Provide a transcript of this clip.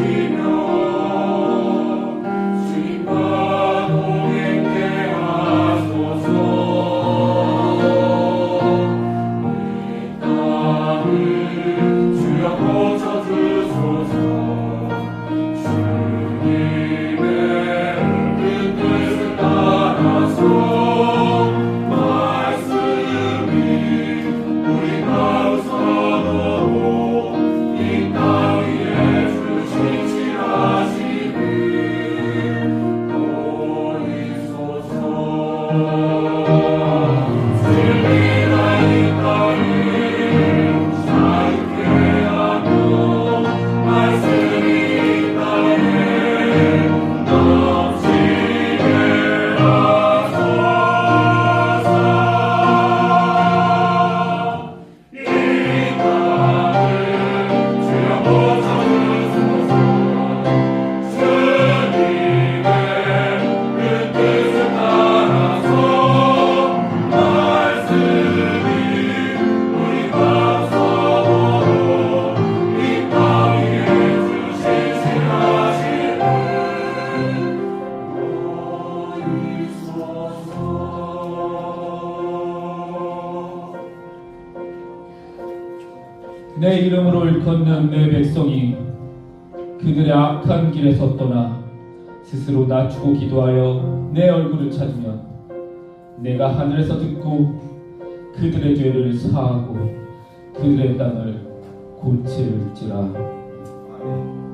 sweet Música 내 이름으로 일컫는 내 백성이 그들의 악한 길에서 떠나 스스로 낮추고 기도하여 내 얼굴을 찾으면 내가 하늘에서 듣고 그들의 죄를 사하고 그들의 땅을 고칠지라 아멘.